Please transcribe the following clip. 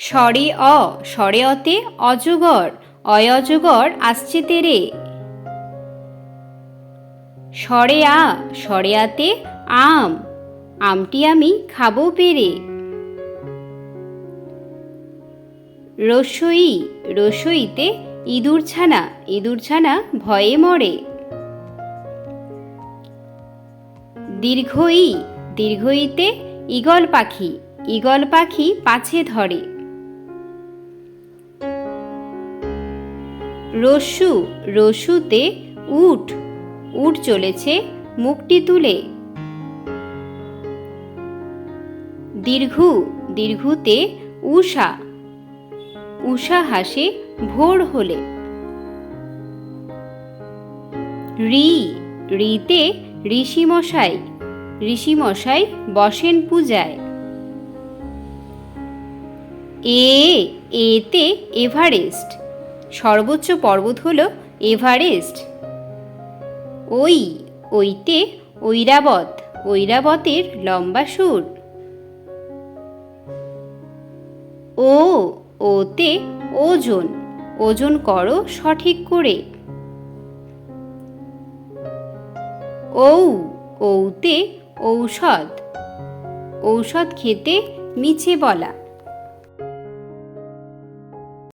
স্বরে অ স্বরে অতে অজগর অয় অজগর আসছে তেরে। স্বরে আ স্বরে আতে আম, আমটি আমি খাব পেরে। রসই, রসইতে ইঁদুর ছানা ইঁদুর ছানা ভয়ে মরে। দীর্ঘই, দীর্ঘইতে ঈগল পাখি ঈগল পাখি পাছে ধরে। রস্যু রসুতে উঠ উঠ চলেছে, মুখটি তুলে। দীর্ঘু, দীর্ঘুতে উষা উষা হাসে ভোর হলে। রি, রিতে ঋষিমশাই ঋষিমশাই বসেন পূজায়। এ, এতে এভারেস্ট। সর্বোচ্চ পর্বত হল এভারেস্ট। ওই, ওইতে ঐরাবত, ঐরাবতের লম্বা সুর। ও, ওতে ওজন ওজন করো সঠিক করে। ঔ, ঔতে ঔষধ ঔষধ খেতে মিছে বলা।